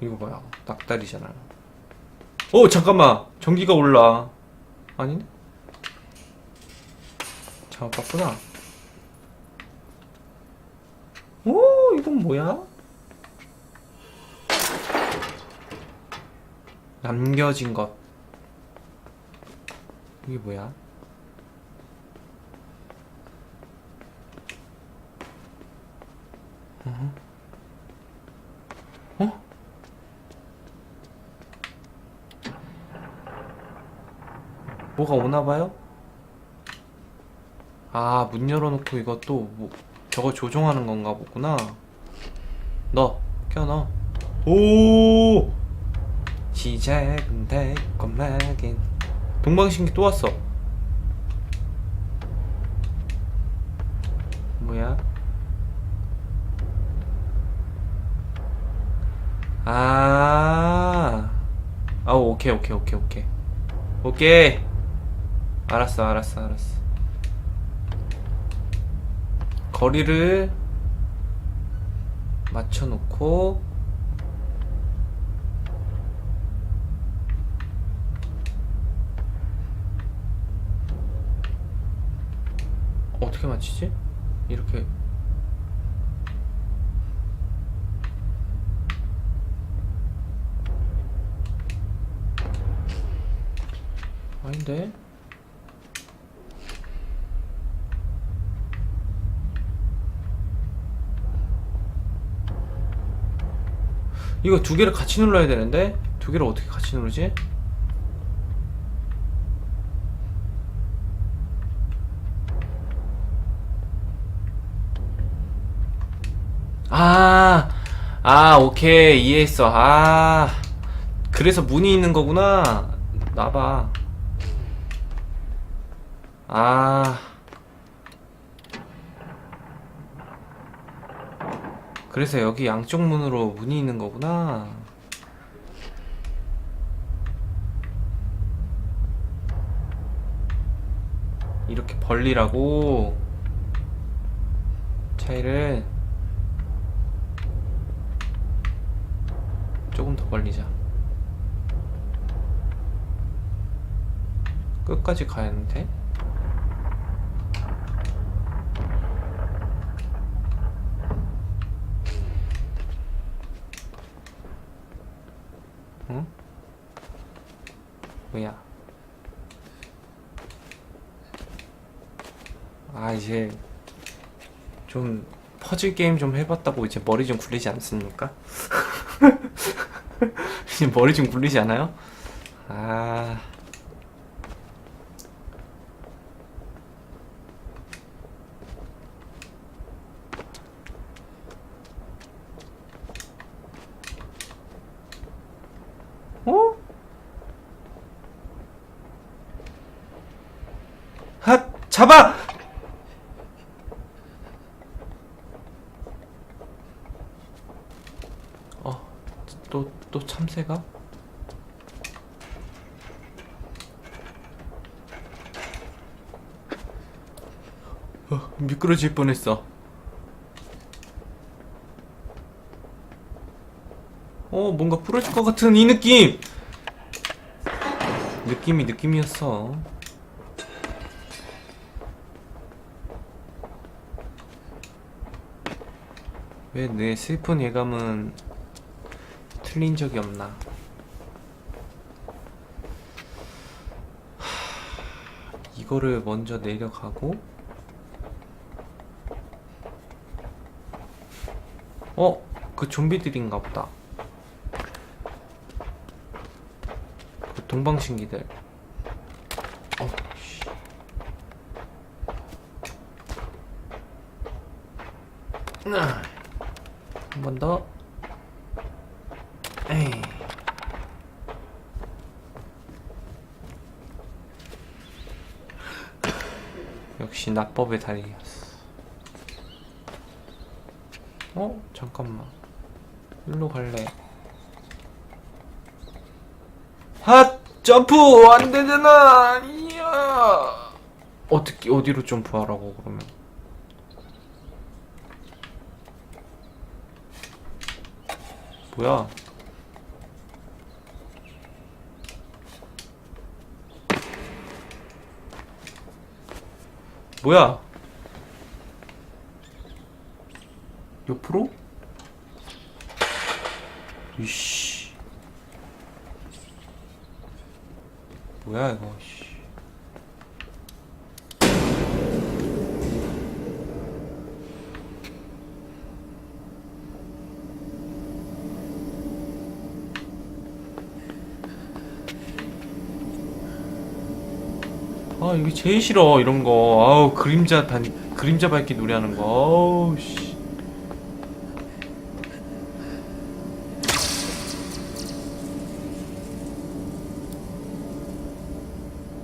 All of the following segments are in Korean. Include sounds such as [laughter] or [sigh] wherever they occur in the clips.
이거 뭐야? 낙달이잖아요. 오 잠깐만 전기가 올라. 아니네? 잡았구나. 오 이건 뭐야? 남겨진 것. 이게 뭐야? 어? 어? 뭐가 오나봐요? 아, 문 열어놓고 이것도 뭐 저거 조종하는 건가 보구나. 넣어, 껴넣어. 오! 시작은 달콤하긴. 동방신기 또 왔어. 뭐야? 아, 아, 오케이, 오케이, 오케이, 오케이. 오케이. 알았어, 알았어, 알았어. 거리를 맞춰놓고 어떻게 맞히지? 이렇게 아닌데? 이거 두 개를 같이 눌러야 되는데 두 개를 어떻게 같이 누르지? 아, 아, 오케이 이해했어. 아, 그래서 문이 있는 거구나. 나봐. 아. 그래서 여기 양쪽 문으로 문이 있는 거구나. 이렇게 벌리라고 차이를 조금 더 벌리자. 끝까지 가야 하는데? 응? 뭐야? 아 이제 좀 퍼즐 게임 좀 해봤다고 이제 머리 좀 굴리지 않습니까? [laughs] 이제 [laughs] 머리 좀 굴리지 않아요? 아 어? 핫 잡아! 어, 또, 또 참새가? 어, 미끄러질 뻔했어. 어, 뭔가 부러질 것 같은 이 느낌! 느낌이 느낌이었어. 왜 내 슬픈 예감은 틀린 적이 없나? 하, 이거를 먼저 내려가고 어? 그 좀비들인가 보다. 그 동방신기들. 어, 씨. 한번 더. 역시 나법의 달인이었어. 어? 잠깐만. 일로 갈래. 핫! 점프! 안 되잖아! 이야! 아 어떻게 어디로 점프하라고 그러면 뭐야 뭐야? 옆으로? 이씨. 뭐야 이거 아 이게 제일 싫어 이런 거. 아우 그림자 단 그림자 밝기 노래하는 거. 아우 씨.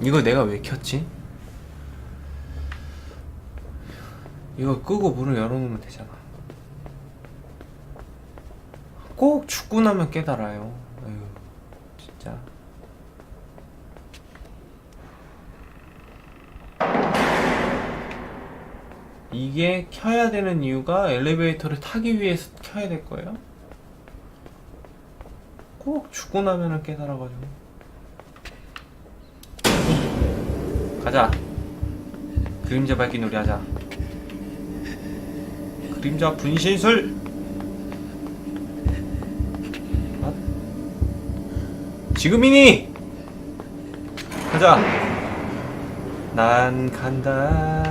이거 내가 왜 켰지? 이거 끄고 문을 열어놓으면 되잖아. 꼭 죽고 나면 깨달아요 이게 켜야 되는 이유가 엘리베이터를 타기 위해서 켜야 될 거예요? 꼭 죽고 나면은 깨달아가지고. 가자. 그림자 밝기 놀이 하자. 그림자 분신술! 아. 지금이니! 가자. 난 간다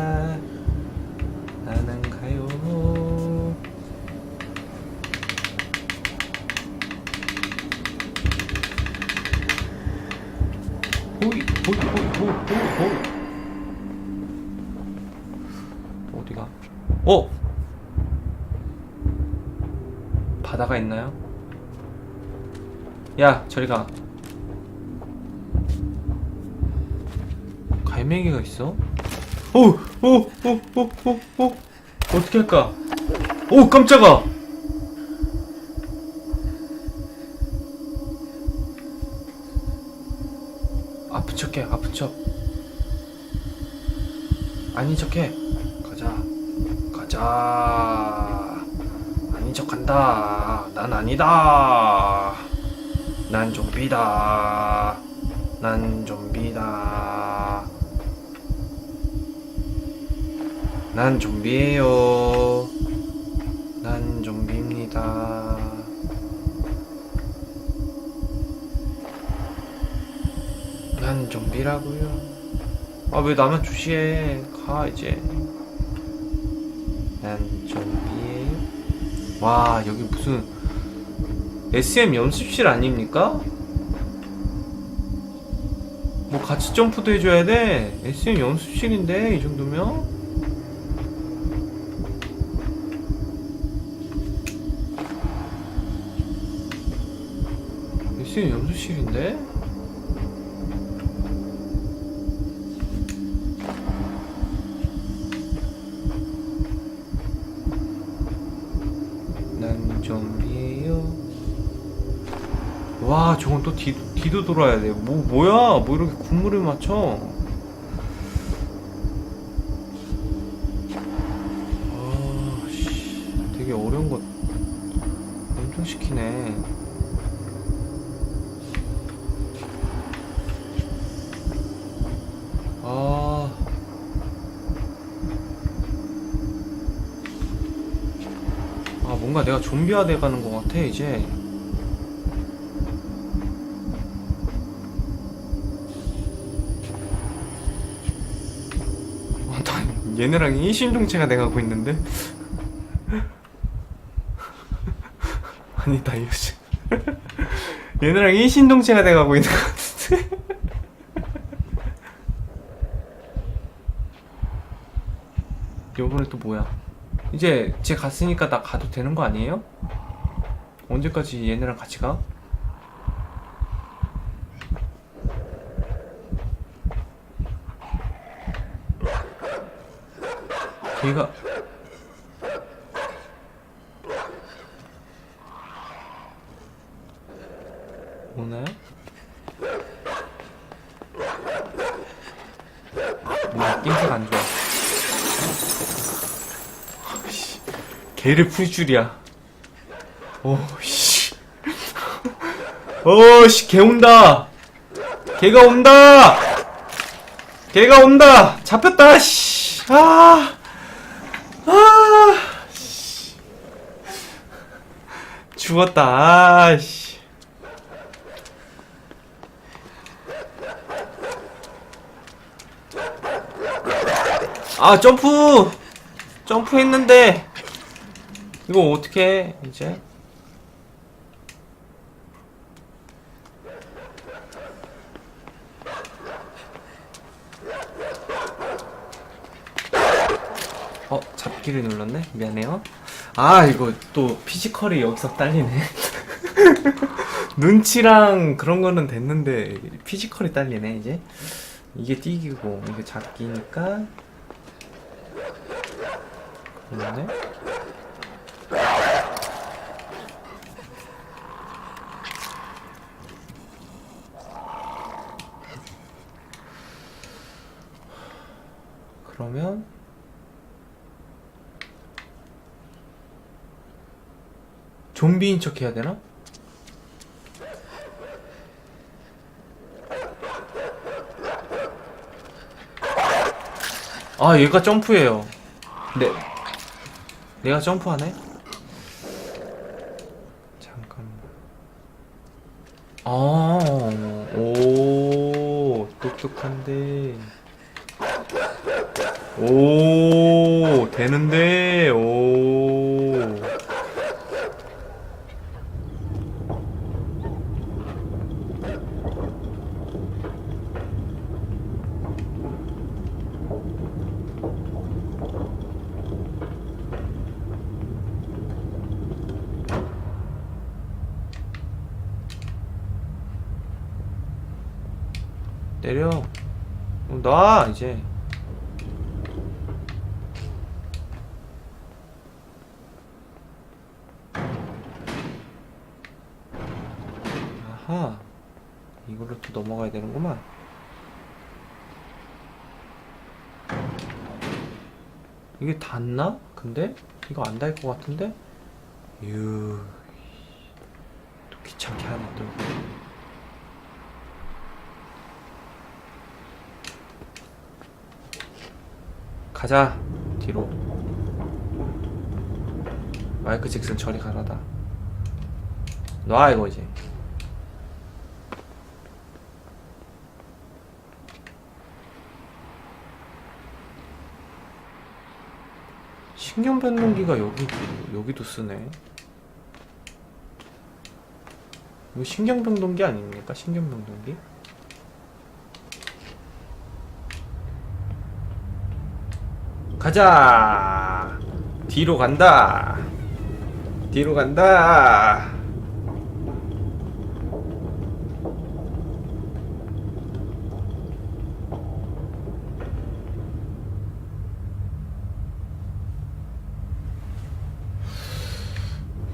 어? 바다가 있나요? 야 저리 가 갈매기가 있어? 오! 오! 오! 오! 오! 오! 어떻게 할까? 오 깜짝아! 아픈 척해 아픈 척 아닌 척해 자 아닌 척한다. 난 아니다. 난 좀비다. 난 좀비다. 난 좀비예요. 난 좀비입니다. 난 좀비라고요. 아 왜 나만 주시해? 가 이제 난 좀비예요 와 여기 무슨 SM 연습실 아닙니까? 뭐 같이 점프도 해줘야 돼 SM 연습실인데 이 정도면 SM 연습실인데? 와, 저건 또 뒤, 뒤도 돌아야 돼. 뭐, 뭐야? 뭐 이렇게 군무를 맞춰? 아, 씨. 되게 어려운 거 엄청 시키네. 아. 아 뭔가 내가 좀비화 돼가는 것 같아 이제 아, 나 얘네랑 일신동체가 돼가고 있는데 아니 나 이거 지- 얘네랑 일신동체가 돼가고 있는 것 같은데 요번에 또 뭐야 이제 쟤 갔으니까 나 가도 되는 거 아니에요? 언제까지 얘네랑 같이 가? 걔가 오나요? 나 낌새가 안 좋아. 씨, 개를 풀 줄이야. 오, 씨. 오, 씨, 개 온다! 개가 온다! 개가 온다! 잡혔다, 씨! 아! 아! 씨. 죽었다, 아, 씨. 아, 점프! 점프 했는데, 이거 어떻게 해, 이제? 어, 잡기를 눌렀네? 미안해요. 아, 이거 또 피지컬이 여기서 딸리네. [laughs] 눈치랑 그런 거는 됐는데, 피지컬이 딸리네, 이제. 이게 뛰기고, 이게 잡기니까. 그러네? 그러면 좀비인 척 해야 되나? 아 얘가 점프해요. 네. 내가 점프하네? 잠깐만. 아오 똑똑한데. 오 되는데 오 때려 이제 아하 이걸로 또 넘어가야 되는구만 이게 닿나? 근데? 이거 안 닿을 것 같은데? 유또 귀찮게 하네 또 가자. 뒤로. 마이크 잭슨 저리 가라다. 놔 이거 이제. 신경 변동기가 여기 여기도 쓰네. 이거 신경 변동기 아닙니까? 신경 변동기 가자. 뒤로 간다. 뒤로 간다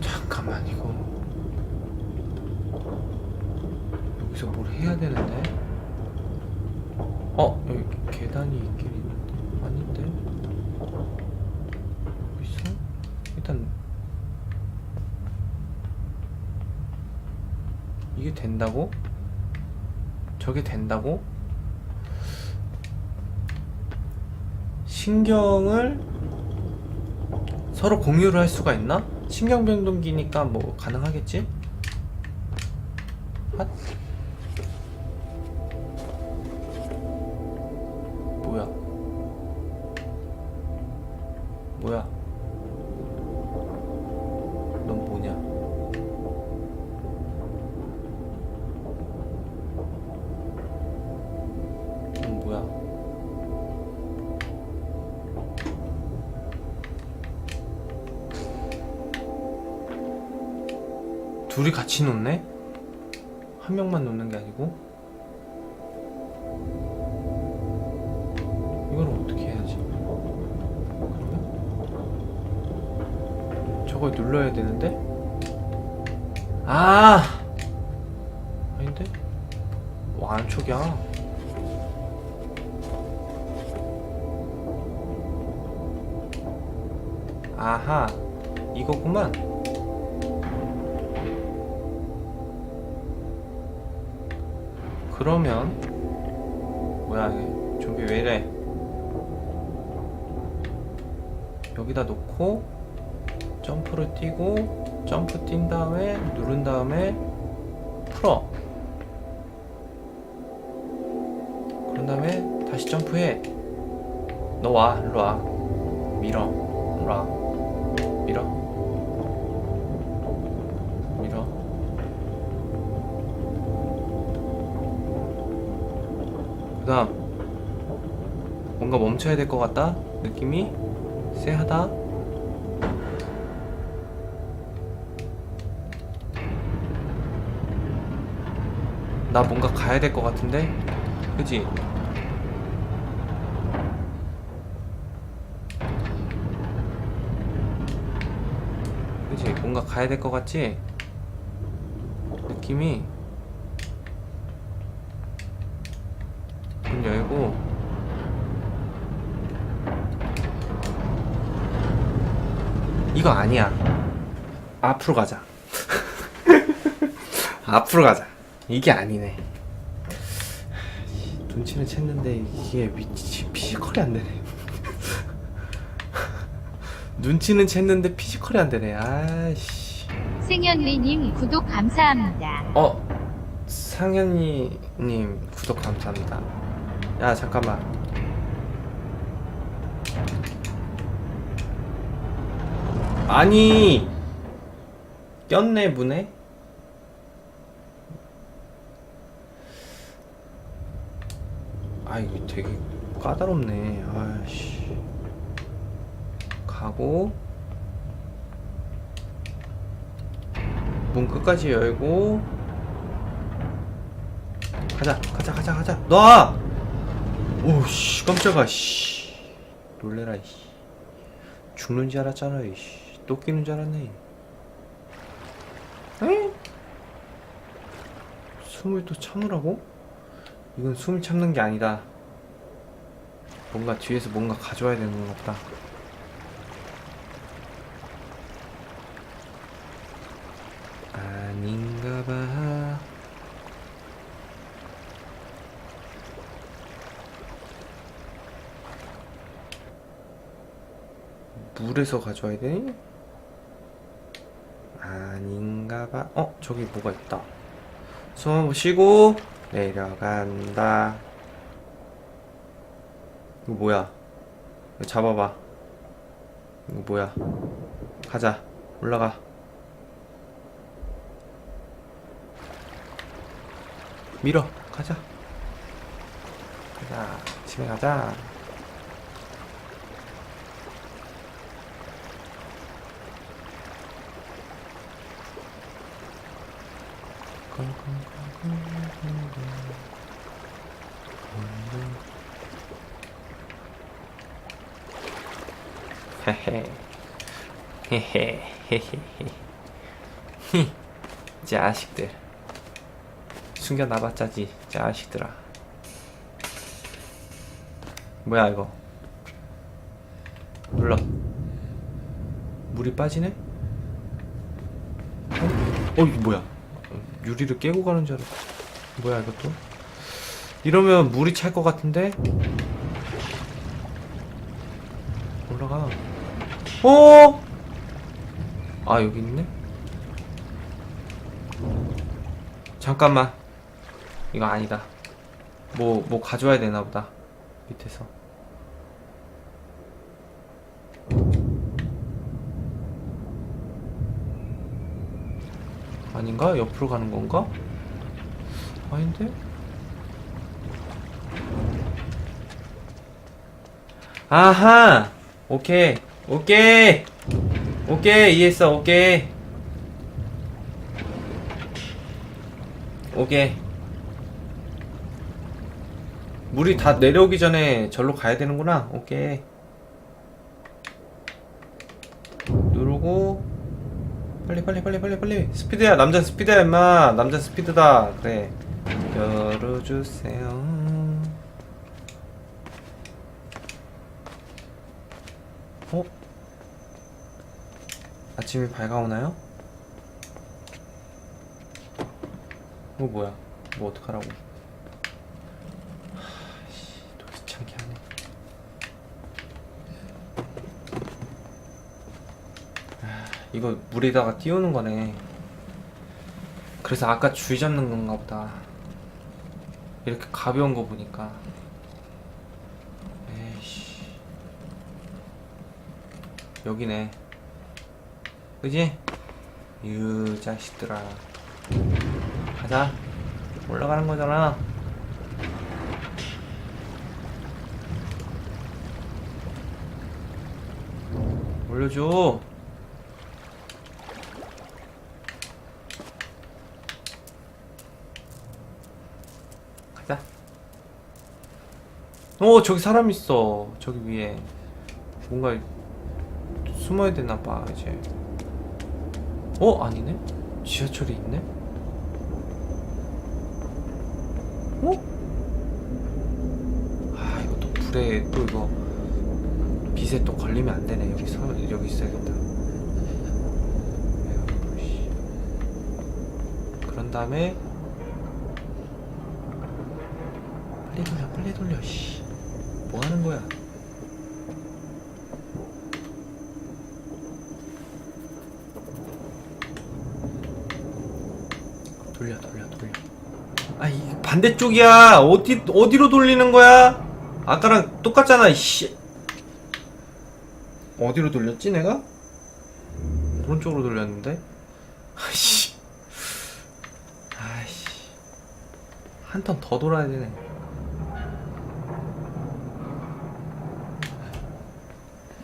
잠깐만 이거 여기서 뭘 해야 되는데 어 여기 계단이 있긴 있는데 아닌데 여기 있어? 일단 된다고? 저게 된다고? 신경을 서로 공유를 할 수가 있나? 신경 변동기니까 뭐 가능하겠지? 둘이 같이 놓네? 한 명만 놓는 게 아니고? 이걸 어떻게 해야지? 그러면? 저걸 눌러야 되는데? 아! 아닌데? 뭐 완촉이야. 아하 이거구만 그러면 뭐야 이게 왜 이래? 여기다 놓고 점프를 뛰고 점프 뛴 다음에 누른 다음에 풀어. 그런 다음에 다시 점프해. 너 와 일로 와. 밀어. 일로 와 그 다음 뭔가 멈춰야 될 것 같다? 느낌이? 쎄하다? 나 뭔가 가야 될 것 같은데? 그지 그지 뭔가 가야 될 것 같지? 느낌이 문 열고 이거 아니야. 앞으로 가자. [laughs] 앞으로 가자. 이게 아니네. 눈치는 챘는데 이게 미치 피지컬이 안 되네. [laughs] 눈치는 챘는데 피지컬이 안 되네. 아이씨. 승현리님 구독 감사합니다. 어 상현이님 구독 감사합니다 야 잠깐만. 아니 꼈네 문에? 아 이거 되게 까다롭네. 아씨. 가고. 문 끝까지 열고. 가자 가자 가자 가자. 놔 오씨 깜짝아 씨. 놀래라 씨. 죽는 줄 알았잖아 씨또 끼는 줄 알았네. 에? 숨을 또 참으라고? 이건 숨 참는 게 아니다. 뭔가 뒤에서 뭔가 가져와야 되는 것 같다. 아닌가 봐 물에서 가져와야 되니? 아닌가 봐. 어, 저기 뭐가 있다. 숨 한번 쉬고 내려간다. 이거 뭐야? 이거 잡아봐. 이거 뭐야? 가자. 올라가. 밀어. 가자. 가자. 집에 가자. 헤헤. 헤헤 헤헤 히 자식들. 숨겨놔봤자지 자식들아. 뭐야 이거? 눌러. 물이 빠지네? 어? 어 이거 뭐야 유리를 깨고 가는 줄 알았어 뭐야 이것도 이러면 물이 찰 것 같은데? 올라가. 어? 아 여기 있네? 잠깐만. 이거 아니다. 뭐뭐 가져와야 되나 보다. 밑에서 아닌가? 옆으로 가는 건가? 아닌데? 아하! 오케이. 오케이! 오케이. 이해했어. 오케이. 오케이. 물이 다 내려오기 전에 절로 가야 되는구나. 오케이. 누르고 빨리 빨리 빨리 빨리 스피드야 남자 스피드야 임마 남자 스피드다 그래 열어주세요 어? 아침이 밝아오나요? 뭐 뭐야? 뭐 어떡하라고? 하씨, 또 귀찮게 하네. 아, 이거 물에다가 띄우는 거네. 그래서 아까 줄 잡는 건가 보다. 이렇게 가벼운 거 보니까. 에이씨. 여기네. 그지? 유 자식들아. 가자. 올라가는 거잖아. 올려줘. 가자. 어, 저기 사람 있어. 저기 위에. 뭔가 숨어야 되나 봐, 이제. 어, 아니네? 지하철이 있네? 어? 아, 또 불에 또 이거 빛에 또 걸리면 안 되네. 여기 서, 여기 있어야겠다. 그런 다음에 빨리 돌려, 빨리 돌려, 씨. 뭐 하는 거야? 돌려, 돌려, 돌려. 아, 이 반대쪽이야. 어디 어디로 돌리는 거야? 아까랑 똑같잖아. 씨. 어디로 돌렸지 내가? 오른쪽으로 돌렸는데. 아이씨. 아이씨. 한 턴 더 돌아야 되네.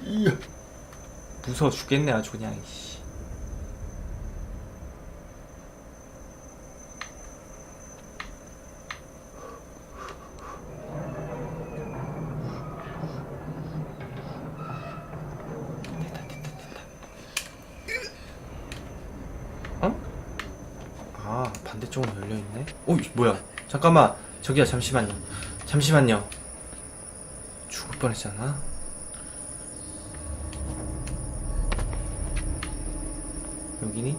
이야. 무서워 죽겠네 아주 그냥. 이씨. 어? 아 반대쪽으로 열려 있네 오 뭐야 잠깐만 저기야 잠시만요 잠시만요 죽을 뻔했잖아 여기니?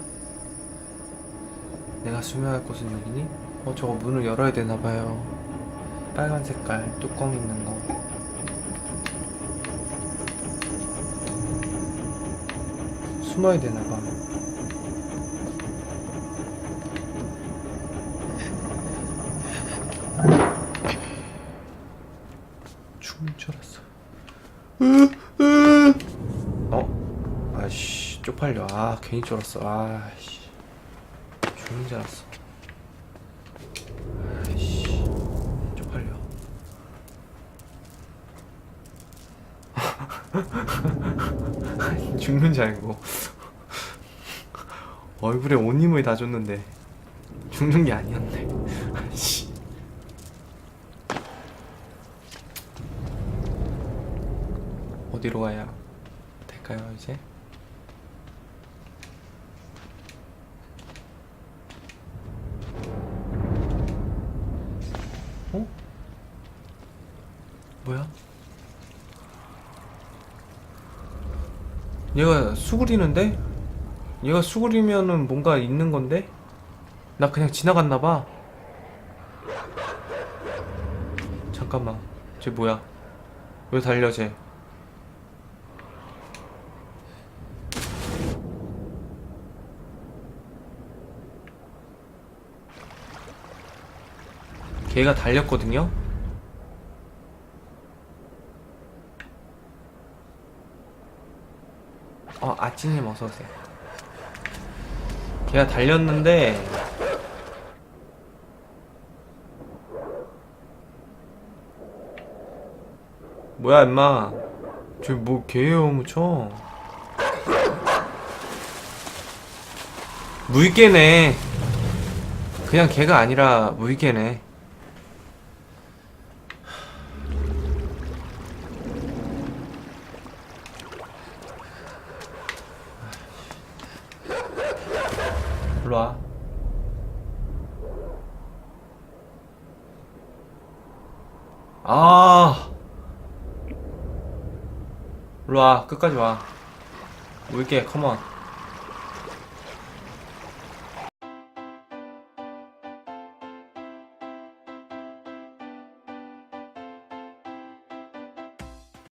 수명할 곳은 여기니? 어 저거 문을 열어야 되나봐요 빨간 색깔 뚜껑 있는 거 숨어야 되나봐 죽는 줄 알았어. 어? 아씨 쪽팔려. 아 괜히 쫄았어. 아씨 죽는 줄 알았어. 아씨 쪽팔려. [laughs] 죽는 줄 알고 얼굴에 온 힘을 다 줬는데 죽는 게 아니었네. 아씨. 어디로 가야 될까요, 이제? 어? 뭐야? 얘가 수그리는데? 얘가 수그리면은 뭔가 있는 건데? 나 그냥 지나갔나 봐. 잠깐만. 쟤 뭐야? 왜 달려, 쟤? 걔가 달렸거든요? 어, 아찌님 어서오세요. 걔가 달렸는데, 뭐야, 임마. 저기 뭐, 개요, 묻혀. 무익개네. 그냥 걔가 아니라 무익개네. 일로 와. 아. 일로 와. 끝까지 와. 올게. 컴온.